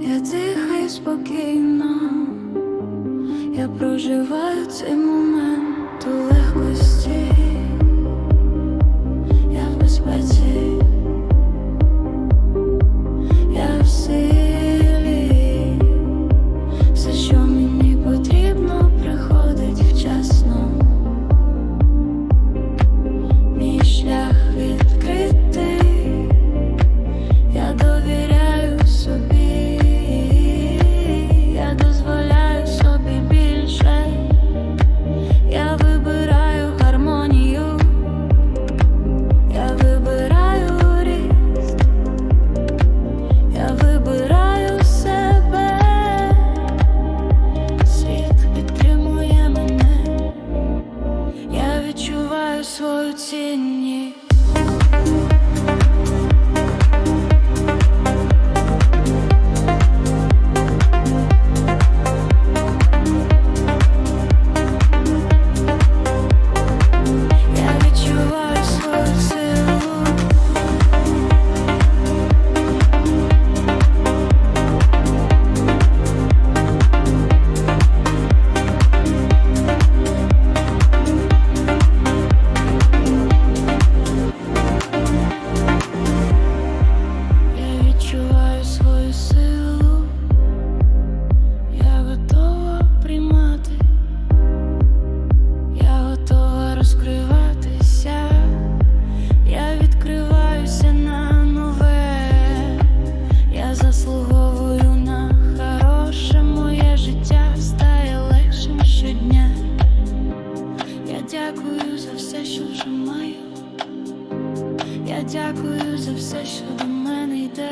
Я тихо і спокійно, я проживаю цей момент. відчуваю свою цінність. заслуговую на хороше моє життя стає легшим щодня. Я дякую за все, що вже маю. Я дякую за все, що до мене йде.